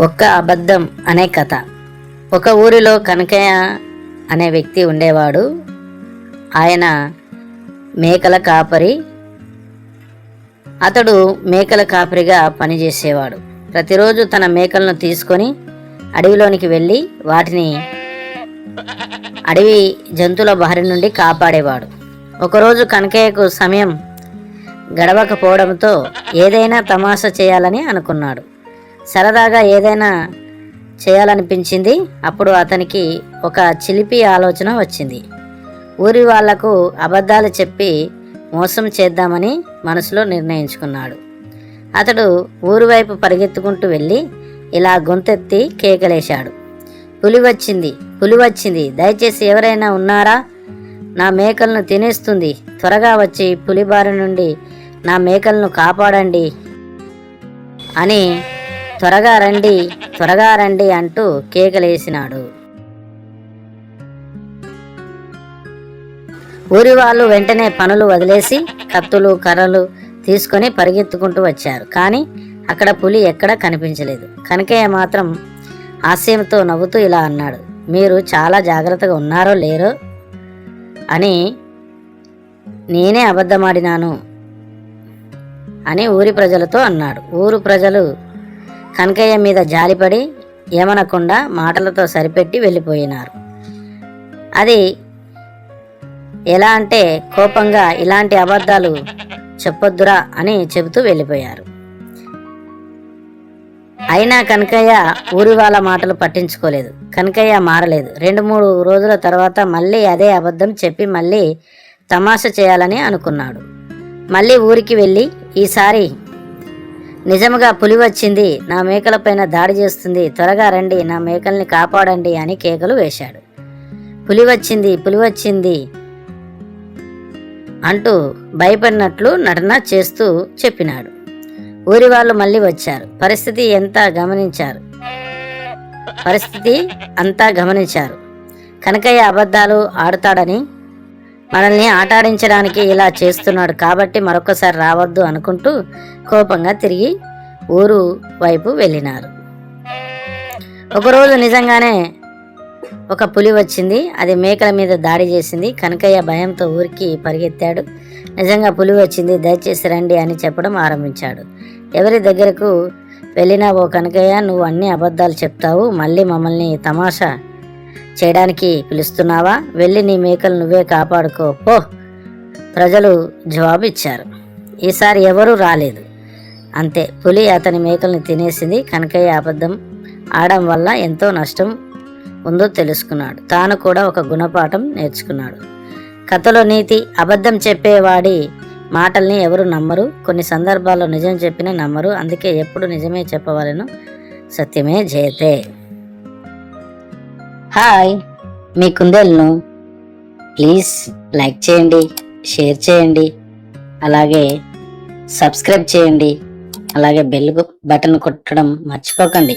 ఒక్క అబద్ధం అనే కథ. ఒక ఊరిలో కనకయ్య అనే వ్యక్తి ఉండేవాడు. ఆయన మేకల కాపరి. అతడు మేకల కాపరిగా పనిచేసేవాడు. ప్రతిరోజు తన మేకలను తీసుకొని అడవిలోనికి వెళ్ళి వాటిని అడవి జంతువుల బారి నుండి కాపాడేవాడు. ఒకరోజు కనకయ్యకు సమయం గడవకపోవడంతో ఏదైనా తమాషా చేయాలని అనుకున్నాడు. సరదాగా ఏదైనా చేయాలనిపించింది అప్పుడు అతనికి ఒక చిలిపి ఆలోచన వచ్చింది. ఊరి వాళ్ళకు అబద్ధాలు చెప్పి మోసం చేద్దామని మనసులో నిర్ణయించుకున్నాడు. అతడు ఊరి వైపు పరిగెత్తుకుంటూ వెళ్ళి ఇలా గొంతెత్తి కేకలేశాడు. పులి వచ్చింది పులి వచ్చింది. దయచేసి ఎవరైనా ఉన్నారా? నా మేకలను తినేస్తుంది. త్వరగా వచ్చి పులిబారి నుండి నా మేకలను కాపాడండి అని త్వరగా రండి త్వరగా రండి అంటూ కేకలేసినాడు. ఊరి వాళ్ళు వెంటనే పనులు వదిలేసి కత్తులు కర్రలు తీసుకొని పరిగెత్తుకుంటూ వచ్చారు. కానీ అక్కడ పులి ఎక్కడా కనిపించలేదు. కనకయ్య మాత్రం హాస్యంతో నవ్వుతూ ఇలా అన్నాడు మీరు చాలా జాగ్రత్తగా ఉన్నారో లేరో అని నేనే అబద్ధమాడినాను అని ఊరి ప్రజలతో అన్నాడు. ఊరు ప్రజలు కనకయ్య మీద జాలిపడి ఏమనకుండా మాటలతో సరిపెట్టి వెళ్ళిపోయినారు. అది ఎలా అంటే కోపంగా ఇలాంటి అబద్ధాలు చెప్పొద్దురా అని చెబుతూ వెళ్ళిపోయారు. అయినా కనకయ్య ఊరి వాళ్ళ మాటలు పట్టించుకోలేదు. కనకయ్య మారలేదు. రెండు మూడు రోజుల తర్వాత మళ్ళీ అదే అబద్ధం చెప్పి మళ్ళీ తమాషా చేయాలని అనుకున్నాడు. మళ్ళీ ఊరికి వెళ్ళి ఈసారి నిజముగా పులి వచ్చింది నా మేకలపైన దాడి చేస్తుంది త్వరగా రండి నా మేకల్ని కాపాడండి అని కేకలు వేశాడు. పులి వచ్చింది పులి వచ్చింది అంటూ భయపడినట్లు నటన చేస్తూ చెప్పినాడు. ఊరి వాళ్ళు మళ్ళీ వచ్చారు. పరిస్థితి ఎంత గమనించారు? పరిస్థితి అంతా గమనించారు. కనకయ్య అబద్ధాలు ఆడుతాడని మనల్ని ఆటాడించడానికి ఇలా చేస్తున్నాడు కాబట్టి మరొకసారి రావద్దు అనుకుంటూ కోపంగా తిరిగి ఊరు వైపు వెళ్ళినారు. ఒకరోజు నిజంగానే ఒక పులి వచ్చింది. అది మేకల మీద దాడి చేసింది. కనకయ్య భయంతో ఊరికి పరిగెత్తాడు. నిజంగా పులి వచ్చింది. దయచేసి రండి అని చెప్పడం ఆరంభించాడు. ఎవరి దగ్గరకు వెళ్ళినా ఓ కనకయ్య నువ్వు అన్ని అబద్ధాలు చెప్తావు. మళ్ళీ మమ్మల్ని తమాషా చేయడానికి పిలుస్తున్నావా? వెళ్ళి నీ మేకలు నువ్వే కాపాడుకో. పో. ప్రజలు జవాబు ఇచ్చారు ఈసారి ఎవరూ రాలేదు. అంతే. పులి అతని మేకల్ని తినేసింది. కనకయ్య అబద్ధం ఆడడం వల్ల ఎంతో నష్టం ఉందో తెలుసుకున్నాడు. తాను కూడా ఒక గుణపాఠం నేర్చుకున్నాడు. కథలో నీతి అబద్ధం చెప్పేవాడి మాటల్ని ఎవరు నమ్మరు. కొన్ని సందర్భాల్లో నిజం చెప్పినా నమ్మరు. అందుకే ఎప్పుడు నిజమే చెప్పవలను. సత్యమే జయతే. హాయ్ మీ కుందేలను ప్లీజ్ లైక్ చేయండి షేర్ చేయండి అలాగే సబ్స్క్రైబ్ చేయండి అలాగే బెల్ బటన్ కొట్టడం మర్చిపోకండి.